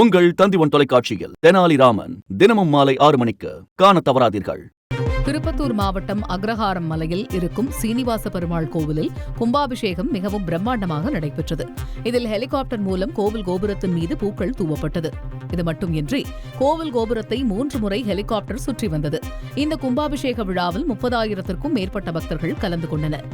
உங்கள் தந்திவன் தொலைக்காட்சியில் தெனாலிராமன் தினமும் மாலை ஆறு மணிக்கு காண தவறாதீர்கள். திருப்பத்தூர் மாவட்டம் அக்ரஹாரம் மலையில் இருக்கும் சீனிவாச பெருமாள் கோவிலில் கும்பாபிஷேகம் மிகவும் பிரம்மாண்டமாக நடைபெற்றது. இதில் ஹெலிகாப்டர் மூலம் கோவில் கோபுரத்தின் மீது பூக்கள் தூவப்பட்டது. இது மட்டுமின்றி கோவில் கோபுரத்தை மூன்று முறை ஹெலிகாப்டர் சுற்றி வந்தது. இந்த கும்பாபிஷேக விழாவில் முப்பதாயிரத்திற்கும் மேற்பட்ட பக்தர்கள் கலந்து கொண்டனர்.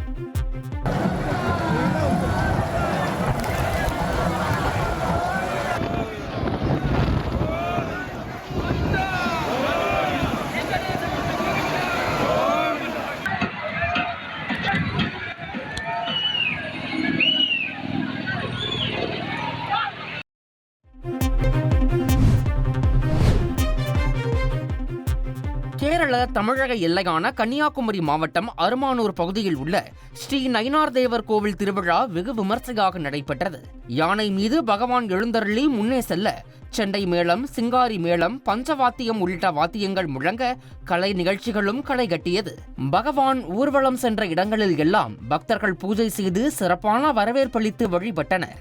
கேரள தமிழக எல்லையான கன்னியாகுமரி மாவட்டம் அருமானூர் பகுதியில் உள்ள ஸ்ரீ நயினார் தேவர் கோவில் திருவிழா வெகு விமர்சையாக நடைபெற்றது. யானை மீது பகவான் எழுந்தருளி முன்னே செல்ல செண்டை மேளம் சிங்காரி மேளம் பஞ்சவாத்தியம் உள்ளிட்ட வாத்தியங்கள் முழங்க கலை நிகழ்ச்சிகளும் களை கட்டியது. பகவான் ஊர்வலம் சென்ற இடங்களில் எல்லாம் பக்தர்கள் பூஜை செய்து சிறப்பான வரவேற்பளித்து வழிபட்டனர்.